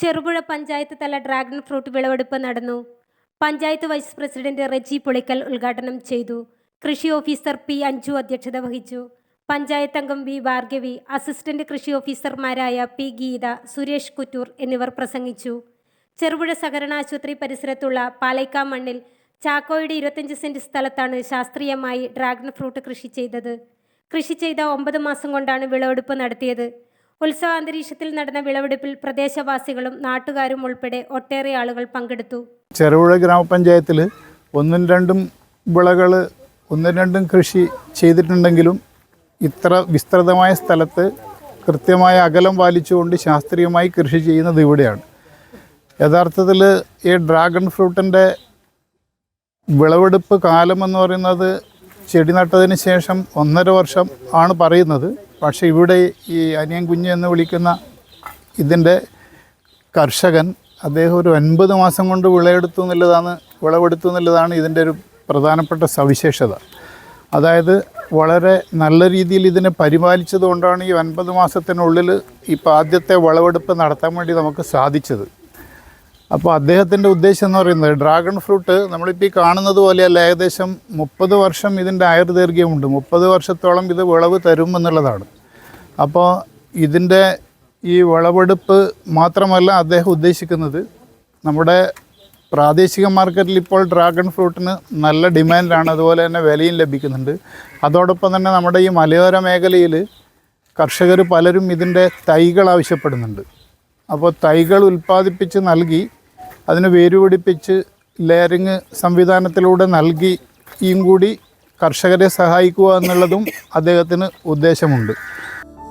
ചെറുപുഴ പഞ്ചായത്ത് തല dragon fruit വിളവെടുപ്പ് നടന്നു. പഞ്ചായത്ത് വൈസ് പ്രസിഡന്റ് റെജി പൊളിക്കൽ ഉദ്ഘാടനം ചെയ്തു. കൃഷി ഓഫീസർ പി അഞ്ജു അധ്യക്ഷത വഹിച്ചു. പഞ്ചായത്ത് അംഗം വി ഭാർഗവി അസിസ്റ്റന്റ് കൃഷി ഓഫീസർമാരായ പി ഗീത സുരേഷ് കുറ്റൂർ എന്നിവർ പ്രസംഗിച്ചു. ചെറുപുഴ സഹകരണ ആശുപത്രി പരിസരത്തുള്ള പാലൈക്കാ മണ്ണിൽ ചാക്കോയുടെ ഇരുപത്തഞ്ച് സെന്റ് സ്ഥലത്താണ് ശാസ്ത്രീയമായി ഡ്രാഗൺ ഫ്രൂട്ട് കൃഷി ചെയ്തത്. കൃഷി ചെയ്ത ഒമ്പത് മാസം കൊണ്ടാണ് വിളവെടുപ്പ് നടത്തിയത്. ഉത്സവാന്തരീക്ഷത്തിൽ നടന്ന വിളവെടുപ്പിൽ പ്രദേശവാസികളും നാട്ടുകാരും ഉൾപ്പെടെ ഒട്ടേറെ ആളുകൾ പങ്കെടുത്തു. ചെറുപുഴ ഗ്രാമപഞ്ചായത്തിൽ ഒന്നും രണ്ടും വിളകൾ ഒന്നും രണ്ടും കൃഷി ചെയ്തിട്ടുണ്ടെങ്കിലും ഇത്ര വിസ്തൃതമായ സ്ഥലത്ത് കൃത്യമായ അകലം പാലിച്ചുകൊണ്ട് ശാസ്ത്രീയമായി കൃഷി ചെയ്യുന്നത് ഇവിടെയാണ്. യഥാർത്ഥത്തിൽ ഈ ഡ്രാഗൺ ഫ്രൂട്ടിന്റെ വിളവെടുപ്പ് കാലം എന്ന് പറയുന്നത് ചെടി നട്ടതിന് ശേഷം ഒന്നര വർഷം ആണ് പറയുന്നത്. പക്ഷേ ഇവിടെ ഈ അനിയൻ കുഞ്ഞ് എന്ന് വിളിക്കുന്ന ഇതിന്റെ കർഷകൻ അദ്ദേഹം ഒരു ഒൻപത് മാസം കൊണ്ട് വിളയെടുത്തു എന്നുള്ളതാണ് വിളവെടുത്തു എന്നുള്ളതാണ് ഇതിന്റെ ഒരു പ്രധാനപ്പെട്ട സവിശേഷത. അതായത് വളരെ നല്ല രീതിയിൽ ഇതിനെ പരിപാലിച്ചത് കൊണ്ടാണ് ഈ ഒൻപത് മാസത്തിനുള്ളിൽ ഇപ്പോൾ ആദ്യത്തെ വിളവെടുപ്പ് നടത്താൻ വേണ്ടി നമുക്ക് സാധിച്ചത്. അപ്പോൾ അദ്ദേഹത്തിന്റെ ഉദ്ദേശം എന്ന് പറയുന്നത് ഡ്രാഗൺ ഫ്രൂട്ട് നമ്മളിപ്പോൾ ഈ കാണുന്നത് പോലെയല്ല ഏകദേശം മുപ്പത് വർഷം ഇതിന്റെ ആയുർദൈർഘ്യമുണ്ട്. മുപ്പത് വർഷത്തോളം ഇത് വിളവ് തരും എന്നുള്ളതാണ്. അപ്പോൾ ഇതിന്റെ ഈ വിളവെടുപ്പ് മാത്രമല്ല അദ്ദേഹം ഉദ്ദേശിക്കുന്നത് നമ്മുടെ പ്രാദേശിക മാർക്കറ്റിൽ ഇപ്പോൾ ഡ്രാഗൺ ഫ്രൂട്ടിന് നല്ല ഡിമാൻഡാണ് അതുപോലെ തന്നെ വിലയും ലഭിക്കുന്നുണ്ട്. അതോടൊപ്പം തന്നെ നമ്മുടെ ഈ മലയോര മേഖലയിൽ കർഷകർ പലരും ഇതിന്റെ തൈകൾ ആവശ്യപ്പെടുന്നുണ്ട്. അപ്പോൾ തൈകൾ ഉൽപ്പാദിപ്പിച്ച് നൽകി അതിന് വേരുപിടിപ്പിച്ച് ലെയറിങ് സംവിധാനത്തിലൂടെ നൽകിയും കൂടി കർഷകരെ സഹായിക്കുക എന്നുള്ളതും അദ്ദേഹത്തിന് ഉദ്ദേശമുണ്ട്.